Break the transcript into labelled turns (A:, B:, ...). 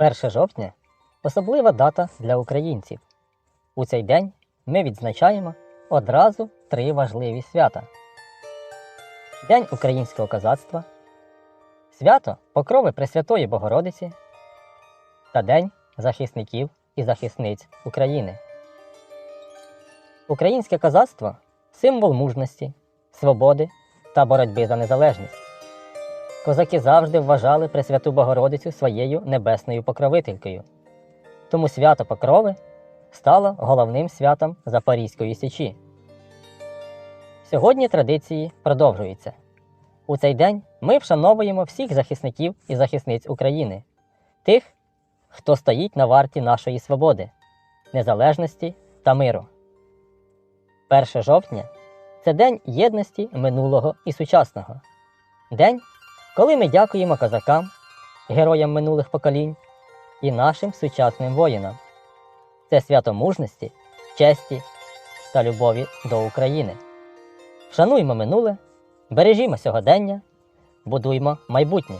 A: 1 жовтня особлива дата для українців. У цей день ми відзначаємо одразу три важливі свята: День українського козацтва, свято Покрови Пресвятої Богородиці та День захисників і захисниць України. Українське козацтво символ мужності, свободи та боротьби за незалежність. Козаки завжди вважали Пресвяту Богородицю своєю небесною покровителькою. Тому свято Покрови стало головним святом Запорізької Січі. Сьогодні традиції продовжуються. У цей день ми вшановуємо всіх захисників і захисниць України, тих, хто стоїть на варті нашої свободи, незалежності та миру. 1 жовтня це день єдності минулого і сучасного. День, коли ми дякуємо козакам, героям минулих поколінь і нашим сучасним воїнам. Це свято мужності, честі та любові до України. Шануймо минуле, бережімо сьогодення, будуймо майбутнє.